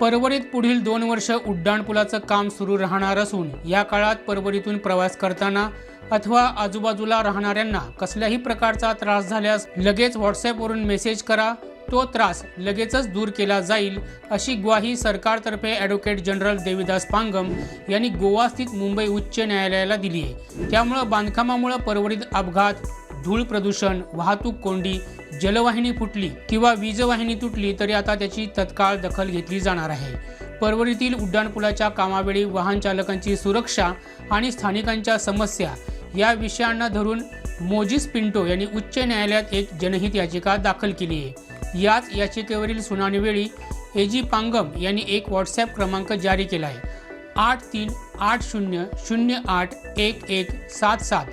परवरीत पुढील दोन वर्ष उड्डाणपुलाचं काम सुरू राहणार असून या काळात परवरीतून प्रवास करताना अथवा आजूबाजूला राहणाऱ्यांना कसल्याही प्रकारचा त्रास झाल्यास लगेच व्हॉट्सॲपवरून मेसेज करा. तो त्रास लगेचच दूर केला जाईल अशी ग्वाही सरकारतर्फे ॲडव्होकेट जनरल देविदास पांगम यांनी गोवा स्थित मुंबई उच्च न्यायालयाला दिली आहे. त्यामुळं बांधकामामुळं परवरीत अपघात धूळ प्रदूषण वाहतूक कोंडी जलवाहिनी फुटली किंवा वीजवाहिनी तुटली तरी आता त्याची तत्काळ दखल घेतली जाणार आहे. परवरीतील उड्डाणपुलाच्या कामावेळी वाहन चालकांची सुरक्षा आणि स्थानिकांच्या समस्या या विषयांना धरून मोजिस पिंटो यांनी उच्च न्यायालयात एक जनहित याचिका दाखल केली आहे. याच याचिकेवरील सुनावणीवेळी ए जी पांगम यांनी एक व्हॉट्सॲप क्रमांक जारी केला आहे. आठ तीन आठ शून्य शून्य आठ एक एक सात सात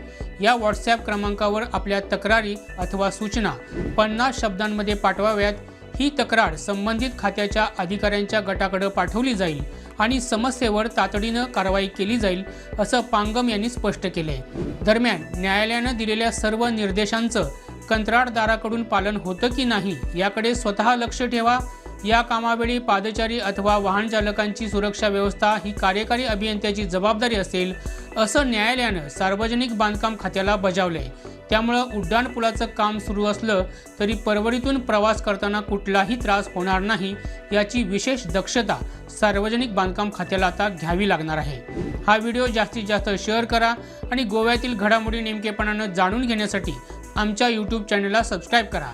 या व्हॉट्सॲप क्रमांकावर आपल्या तक्रारी अथवा सूचना पन्नास शब्दांमध्ये पाठवाव्यात. ही तक्रार संबंधित खात्याच्या अधिकाऱ्यांच्या गटाकडे पाठवली जाईल आणि समस्येवर तातडीनं कारवाई केली जाईल असं पांगम यांनी स्पष्ट केले दरम्यान न्यायालयानं दिलेल्या सर्व निर्देशांचं कंत्राटदाराकडून पालन होतं की नाही याकडे स्वतः लक्ष ठेवा या कामावेळी पादचारी अथवा वाहन चालकांची सुरक्षा व्यवस्था ही कार्यकारी अभियंत्याची जबाबदारी असेल असं न्यायालयानं सार्वजनिक बांधकाम खात्याला बजावलंय. त्यामुळं उड्डाणपुलाचं काम सुरू असलं तरी परवडीतून प्रवास करताना कुठलाही त्रास होणार नाही याची विशेष दक्षता सार्वजनिक बांधकाम खात्याला आता घ्यावी लागणार आहे. हा व्हिडिओ जास्तीत जास्त शेअर करा आणि गोव्यातील घडामोडी नेमकेपणानं जाणून घेण्यासाठी आमच्या यूट्यूब चॅनलला सबस्क्राईब करा.